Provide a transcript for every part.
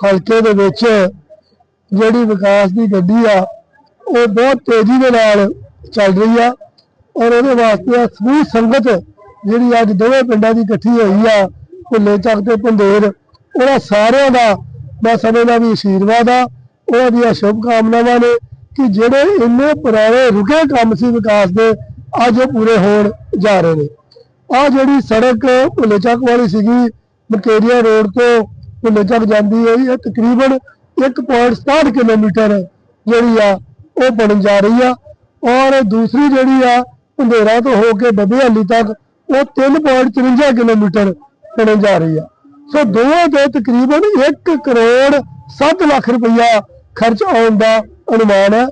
ਹਲਕੇ ਦੇ ਵਿੱਚ ਜਿਹੜੀ ਵਿਕਾਸ ਦੀ ਗੱਡੀ ਆ, ਉਹ ਬਹੁਤ ਤੇਜ਼ੀ ਦੇ ਨਾਲ ਚੱਲ ਰਹੀ ਆ ਔਰ ਉਹਦੇ ਵਾਸਤੇ ਸਮੂਹ ਸੰਗਤ ਜਿਹੜੀ ਅੱਜ ਦੋਵੇਂ ਪਿੰਡਾਂ ਦੀ ਇਕੱਠੀ ਹੋਈ ਆ, ਭੁੱਲੇ ਚੱਕ ਤੇ ਪੰਦੇਰ ਉਹਨਾਂ ਸਾਰਿਆਂ ਦਾ ਮੈਂ ਸਮਝਦਾ ਵੀ ਆਸ਼ੀਰਵਾਦ ਆ, ਉਹਨਾਂ ਦੀਆਂ ਸ਼ੁਭ ਕਾਮਨਾਵਾਂ ਨੇ ਕਿ ਜਿਹੜੇ ਇੰਨੇ ਪੁਰਾਣੇ ਰੁਕੇ ਕੰਮ ਸੀ ਵਿਕਾਸ ਦੇ, ਅੱਜ ਉਹ ਪੂਰੇ ਹੋਣ ਜਾ ਰਹੇ ਨੇ। ਆ ਜਿਹੜੀ ਸੜਕ ਭੁੱਲੇ ਚੱਕ ਵਾਲੀ ਸੀਗੀ, ਮਕੇਰੀਆ ਰੋਡ ਤੋਂ ਭੁੱਲੇ ਜਾਂਦੀ ਹੈ ਇਹ ਤਕਰੀਬਨ 1.67 ਕਿਲੋਮੀਟਰ ਜਿਹੜੀ ਆ ਉਹ ਬਣਨ ਜਾ ਰਹੀ ਆ। ਔਰ ਦੂਸਰੀ ਜਿਹੜੀ ਆ ਭੰਡੇਰਾ ਤੋਂ ਹੋ ਕੇ ਬੱਬੇ ਤੱਕ ਉਹ 3.54 ਕਿਲੋਮੀਟਰ ਬਣਨ ਜਾ ਰਹੀ ਆ। ਸੋ ਦੋਵਾਂ ਦੇ ਤਕਰੀਬਨ 1 ਕਰੋੜ 7 ਲੱਖ ਰੁਪਈਆ ਖਰਚ ਆਉਣ ਦਾ ਅਨੁਮਾਨ ਹੈ।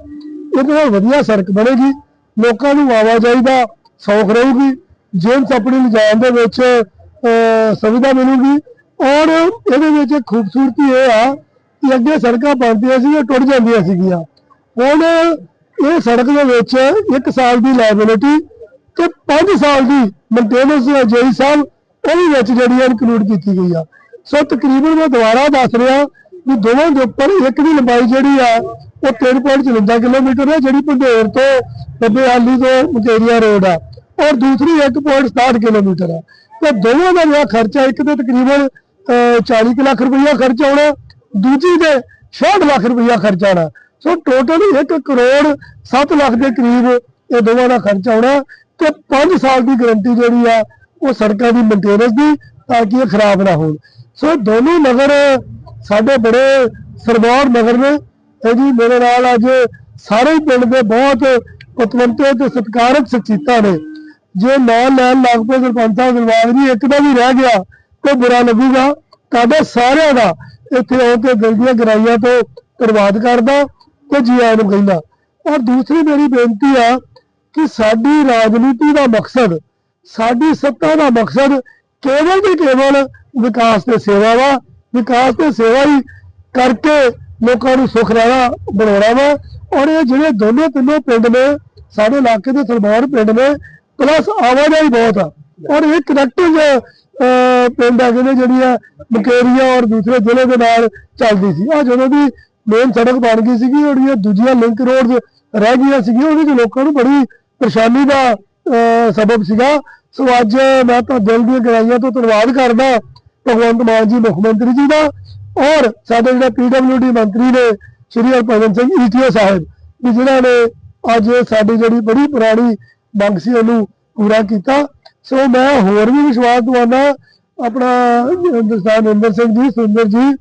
ਇਹਦੇ ਨਾਲ ਵਧੀਆ ਸੜਕ ਬਣੇਗੀ ਲੋਕਾਂ ਨੂੰ ਆਵਾਜਾਈ ਦਾ ਸੌਖ ਰਹੂਗੀ ਜੇਮਸ ਆਪਣੀ ਲਿਜਾਣ ਦੇ ਵਿੱਚ ਅਹ, ਸੁਵਿਧਾ ਮਿਲੂਗੀ। ਔਰ ਇਹਦੇ ਵਿੱਚ ਖੂਬਸੂਰਤੀ ਇਹ ਆ ਕਿ ਅੱਗੇ ਸੜਕਾਂ ਬਣਦੀਆਂ ਸੀ, ਉਹ ਟੁੱਟ ਜਾਂਦੀਆਂ ਸੀਗੀਆਂ। ਹੁਣ ਇਹ ਸੜਕ ਦੇ ਵਿੱਚ 1 ਸਾਲ ਦੀ ਲਾਇਬਿਲਿਟੀ ਤੇ 5 ਸਾਲ ਦੀ ਮੇਨਟੇਨੈਂਸ ਜੇਈ ਸਾਹਿਬ ਉਹ ਵਿੱਚ ਜਿਹੜੀ ਇਨਕਲੂਡ ਕੀਤੀ ਗਈ ਆ। ਸੋ ਤਕਰੀਬਨ ਮੈਂ ਦੁਬਾਰਾ ਦੱਸ ਰਿਹਾ ਵੀ ਦੋਵਾਂ ਦੇ ਉੱਪਰ ਇੱਕ ਦੀ ਲੰਬਾਈ ਜਿਹੜੀ ਆ, ਉਹ 3.54 ਕਿਲੋਮੀਟਰ ਹੈ ਜਿਹੜੀ ਪੰਧੇਰ ਤੋਂ ਬੱਬੇ ਹਾਲੀ ਤੋਂ ਮਕੇਰੀਆ ਰੋਡ ਆ। ਔਰ ਦੂਸਰੀ 1.67 ਕਿਲੋਮੀਟਰ ਆ। ਤੇ ਦੋਵਾਂ ਦਾ ਜਿਹੜਾ ਖਰਚਾ ਇੱਕ ਤੇ ਤਕਰੀਬਨ 40 ਕੁ ਲੱਖ ਰੁਪਈਆ ਖਰਚ ਆਉਣਾ, ਦੂਜੀ ਤੇ 66 ਲੱਖ ਰੁਪਈਆ ਖਰਚ ਆਉਣਾ। ਸੋ ਟੋਟਲ 1 ਕਰੋੜ 7 ਲੱਖ ਦੇ ਕਰੀਬ ਇਹ ਦੋਵਾਂ ਦਾ ਖਰਚ ਆਉਣਾ ਤੇ 5 ਸਾਲ ਦੀ ਗਾਰੰਟੀ ਜਿਹੜੀ ਆ, ਉਹ ਸੜਕਾਂ ਦੀ ਮੇਨਟੇਨੈਂਸ ਦੀ ਤਾਂ ਕਿ ਇਹ ਖਰਾਬ ਨਾ ਹੋਣ। ਸੋ ਦੋਨੋਂ ਨਗਰ ਸਾਡੇ ਬੜੇ ਸਰਦਾਰ ਨਗਰ ਨੇ ਇਹ ਜੀ ਮੇਰੇ ਨਾਲ ਅੱਜ ਸਾਰੇ ਪਿੰਡ ਦੇ ਬਹੁਤ ਪਤਵੰਤੇ ਤੇ ਸਤਿਕਾਰਕ ਸ਼ਖਸੀਅਤਾਂ ਨੇ। ਜੇ ਨਾਲ ਲੈਣ ਲੱਗ ਪਏ ਸਰਪੰਚ ਸਾਹਿਬ ਦਿਲਬਾਗ ਜੀ, ਇੱਕ ਦਾ ਵੀ ਰਹਿ ਗਿਆ। ਤੇ ਬੁਰਾ ਲੱਗੂਗਾ, ਤੁਹਾਡੇ ਸਾਰਿਆਂ ਦਾ ਇੱਥੇ ਆ ਕੇ ਦਿਲ ਦੀਆਂ ਗਰਾਈਆਂ ਤੋਂ ਧੰਨਵਾਦ ਕਰਦਾ ਤੇ ਜੀ ਆਇਆਂ ਨੂੰ ਕਹਿੰਦਾ। ਔਰ ਦੂਸਰੀ ਮੇਰੀ ਬੇਨਤੀ ਆ ਕਿ ਸਾਡੀ ਰਾਜਨੀਤੀ ਦਾ ਮਕਸਦ, ਸਾਡੀ ਸੱਤਾ ਦਾ ਮਕਸਦ ਕੇਵਲ ਤੇ ਕੇਵਲ ਵਿਕਾਸ ਤੇ ਸੇਵਾ ਵਾ, ਵਿਕਾਸ ਤੇ ਸੇਵਾ ਹੀ ਕਰਕੇ ਲੋਕਾਂ ਨੂੰ ਸੁਖ ਰਾਣਾ ਬਣਾਉਣਾ ਵਾ। ਔਰ ਇਹ ਜਿਹੜੇ ਦੋਨੋਂ ਤਿੰਨੋਂ ਪਿੰਡ ਨੇ, ਸਾਡੇ ਇਲਾਕੇ ਦੇ ਸਲਮਾਨ ਪਿੰਡ ਨੇ ਪਲੱਸ ਆਵਾਜਾਈ ਬਹੁਤ ਆ। ਔਰ ਇਹ ਕਨੈਕਟਿਵ ਪਿੰਡ ਹੈਗੇ ਨੇ ਜਿਹੜੀਆਂ ਮਕੇਰੀਆ ਔਰ ਦੂਸਰੇ ਜ਼ਿਲ੍ਹੇ ਦੇ ਨਾਲ ਚੱਲਦੀ ਸੀ। ਆ ਜਦੋਂ ਦੀ ਮੇਨ ਸੜਕ ਬਣ ਗਈ ਸੀਗੀ ਜਿਹੜੀਆਂ ਦੂਜੀਆਂ ਲਿੰਕ ਰੋਡਸ ਰਹਿ ਗਈਆਂ ਸੀਗੀਆਂ, ਉਹਦੇ ਚ ਲੋਕਾਂ ਨੂੰ ਬੜੀ ਪਰੇਸ਼ਾਨੀ ਦਾ ਸਬਬ ਸੀਗਾ। ਸੋ ਅੱਜ ਮੈਂ ਤਾਂ ਦਿਲ ਦੀਆਂ ਗਹਿਰਾਈਆਂ ਤੋਂ ਧੰਨਵਾਦ ਕਰਦਾ ਭਗਵੰਤ ਮਾਨ ਜੀ, ਮੁੱਖ ਮੰਤਰੀ ਜੀ ਦਾ ਔਰ ਸਾਡੇ ਜਿਹੜੇ ਪੀਡਬਲਯੂਡੀ ਮੰਤਰੀ ਨੇ ਸ਼੍ਰੀ ਹਰਭਜਨ ਸਿੰਘ ਈਟੀਓ ਸਾਹਿਬ ਵੀ ਜਿਨ੍ਹਾਂ ਨੇ ਅੱਜ ਸਾਡੀ ਜਿਹੜੀ ਬੜੀ ਪੁਰਾਣੀ ਮੰਗ ਸੀ ਉਹਨੂੰ ਪੂਰਾ ਕੀਤਾ। ਸੋ ਮੈਂ ਹੋਰ ਵੀ ਵਿਸ਼ਵਾਸ ਦਵਾਉਣਾ ਆਪਣਾ ਹਿੰਦੁਸਤਾਨ ਇੰਦਰ ਸਿੰਘ ਜੀ ਸੁੰਦਰ ਜੀ,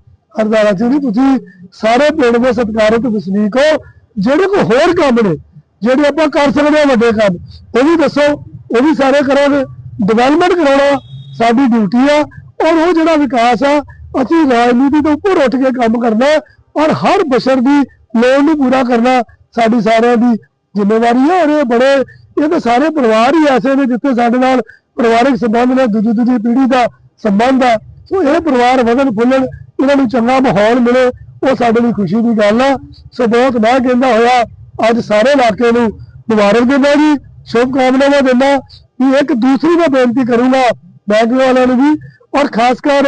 ਹਰਦਾਰਾ ਸਿੰਘ ਜੀ, ਤੁਸੀਂ ਸਾਰੇ ਪਿੰਡ ਦੇ ਸਤਿਕਾਰਤ ਵਸਨੀਕ ਹੋ। ਜਿਹੜੇ ਕੋ ਹੋਰ ਕੰਮ ਨੇ, ਜਿਹੜੇ ਆਪਾਂ ਕਰ ਸਕਦੇ ਹਾਂ ਵੱਡੇ ਕੰਮ, ਉਹ ਵੀ ਦੱਸੋ, ਉਹ ਵੀ ਸਾਰੇ ਕਰੋਗੇ। ਡਿਵੈਲਪਮੈਂਟ ਕਰਾਉਣਾ ਸਾਡੀ ਡਿਊਟੀ ਆ, ਔਰ ਉਹ ਜਿਹੜਾ ਵਿਕਾਸ ਆ, ਅਸੀਂ ਰਾਜਨੀਤੀ ਤੋਂ ਉੱਪਰ ਉੱਠ ਕੇ ਕੰਮ ਕਰਨਾ, ਔਰ ਹਰ ਬਸ਼ਰ ਦੀ ਲੋੜ ਨੂੰ ਪੂਰਾ ਕਰਨਾ ਸਾਡੀ ਸਾਰਿਆਂ ਦੀ ਜ਼ਿੰਮੇਵਾਰੀ ਹੈ ਔਰ ਇਹ ਬੜੇ, ਇਹ ਤਾਂ ਸਾਰੇ ਪਰਿਵਾਰ ਹੀ ਐਸੇ ਨੇ ਜਿੱਥੇ ਸਾਡੇ ਨਾਲ ਪਰਿਵਾਰਿਕ ਸੰਬੰਧ ਨੇ ਦੂਜੀ ਦੂਜੀ ਪੀੜ੍ਹੀ ਦਾ ਸੰਬੰਧ ਆ ਸੋ ਇਹ ਪਰਿਵਾਰ ਵਧਣ ਫੁੱਲਣ ਇਹਨਾਂ ਨੂੰ ਚੰਗਾ ਮਾਹੌਲ ਮਿਲੇ, ਉਹ ਸਾਡੇ ਲਈ ਖੁਸ਼ੀ ਦੀ ਗੱਲ ਆ। ਸੋ ਬਹੁਤ ਮੈਂ ਕਹਿੰਦਾ ਹੋਇਆ, ਅੱਜ ਸਾਰੇ ਇਲਾਕੇ ਨੂੰ ਮੁਬਾਰਕ ਦਿੰਦਾ ਜੀ ਸ਼ੁਭ ਕਾਮਨਾਵਾਂ ਦਿੰਦਾ। ਵੀ ਇੱਕ ਦੂਸਰੀ ਨੂੰ ਬੇਨਤੀ ਕਰੂੰਗਾ ਬੈਂਕ ਵਾਲਿਆਂ ਨੂੰ ਵੀ, ਔਰ ਖਾਸ ਕਰ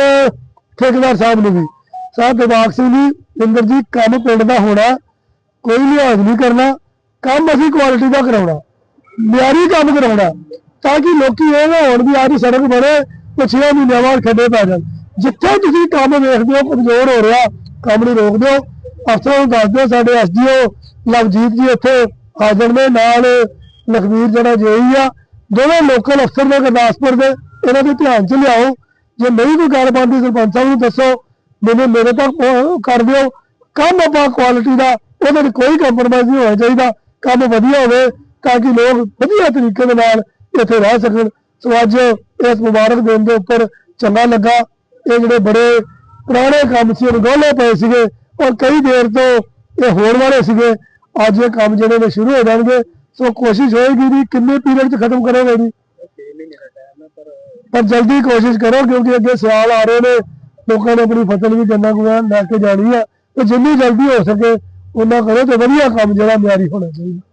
ਠੇਕੇਦਾਰ ਸਾਹਿਬ ਨੂੰ ਵੀ। ਸਾਹਿਬ ਦਿਵਾਕ ਸਿੰਘ ਜੀ ਇੰਦਰ ਜੀ, ਕੰਮ ਪਿੰਡ ਦਾ ਹੋਣਾ, ਕੋਈ ਲਿਹਾਜ਼ ਨਹੀਂ ਕਰਨਾ, ਕੰਮ ਅਸੀਂ ਕੁਆਲਿਟੀ ਦਾ ਕਰਾਉਣਾ, ਮਿਆਰੀ ਕੰਮ ਕਰਾਉਣਾ, ਤਾਂ ਕਿ ਲੋਕੀ ਇਹ ਨਾ ਹੋਣ ਵੀ ਆਹ ਦੀ ਸੜਕ ਬਣੇ ਤੇ ਮਹੀਨਿਆਂ ਬਾਅਦ ਖੱਡੇ ਪੈ ਜਾਣ। ਜਿੱਥੇ ਤੁਸੀਂ ਕੰਮ ਵੇਖਦੇ ਹੋ, ਕਮਜ਼ੋਰ ਹੋ ਰਿਹਾ, ਕੰਮ ਨੂੰ ਰੋਕ ਦਿਓ ਅਫਸਰਾਂ ਨੂੰ ਦੱਸ ਦਿਓ, ਸਾਡੇ ਐਸਡੀਓ ਲਵਜੀਤ ਜੀ ਇੱਥੇ ਹਾਜ਼ਰ ਨੇ ਨਾਲ ਲਖਵੀਰ ਜਿਹੜਾ ਜੇਈ ਆ, ਦੋਵੇਂ ਲੋਕਲ ਅਫਸਰ ਨੇ ਗੁਰਦਾਸਪੁਰ ਦੇ, ਇਹਨਾਂ ਦੇ ਧਿਆਨ 'ਚ ਲਿਆਓ। ਜੇ ਨਹੀਂ ਕੋਈ ਗੱਲ ਬਣਦੀ, ਸਰਪੰਚ ਸਾਹਿਬ ਨੂੰ ਦੱਸੋ, ਮੈਨੂੰ, ਮੇਰੇ ਤੱਕ ਕਰ ਦਿਓ। ਕੰਮ ਆਪਾਂ ਕੁਆਲਿਟੀ ਦਾ ਉਹਦੇ ਵਿੱਚ ਕੋਈ ਕੰਪਰੋਮਾਈਜ਼ ਨਹੀਂ ਹੋਣਾ ਚਾਹੀਦਾ। ਕੰਮ ਵਧੀਆ ਹੋਵੇ, ਤਾਂ ਕਿ ਲੋਕ ਵਧੀਆ ਤਰੀਕੇ ਦੇ ਨਾਲ ਇੱਥੇ ਰਹਿ ਸਕਣ। ਸੋ ਅੱਜ ਇਸ ਮੁਬਾਰਕ ਦਿਨ ਦੇ ਉੱਪਰ ਚੰਗਾ ਲੱਗਾ। ਇਹ ਜਿਹੜੇ ਬੜੇ ਪੁਰਾਣੇ ਕੰਮ ਸੀ ਅਣਗੌਲੇ ਪਏ ਸੀਗੇ ਔਰ ਕਈ ਦੇਰ ਤੋਂ ਇਹ ਹੋਣ ਵਾਲੇ ਸੀਗੇ। ਅੱਜ ਇਹ ਕੰਮ ਜਿਹੜੇ ਨੇ ਸ਼ੁਰੂ ਹੋ ਜਾਣਗੇ। ਸੋ ਕੋਸ਼ਿਸ਼ ਹੋਏਗੀ ਵੀ ਕਿੰਨੇ ਪੀਰੀਅਡ 'ਚ ਖਤਮ ਕਰੋਗੇ ਜੀ? ਪਰ ਜਲਦੀ ਕੋਸ਼ਿਸ਼ ਕਰੋ, ਕਿਉਂਕਿ ਅੱਗੇ ਸਿਆਲ ਆ ਰਹੇ ਨੇ। ਲੋਕਾਂ ਨੇ ਆਪਣੀ ਫਸਲ ਵੀ ਗੰਨਾ ਗੁਆ ਲੈ ਕੇ ਜਾਣੀ ਆ। ਤੇ ਜਿੰਨੀ ਜਲਦੀ ਹੋ ਸਕੇ, ਉਹਨਾਂ ਕਰੋ ਤੇ ਵਧੀਆ ਕੰਮ ਜਿਹੜਾ ਮਿਆਰੀ ਹੋਣਾ ਚਾਹੀਦਾ।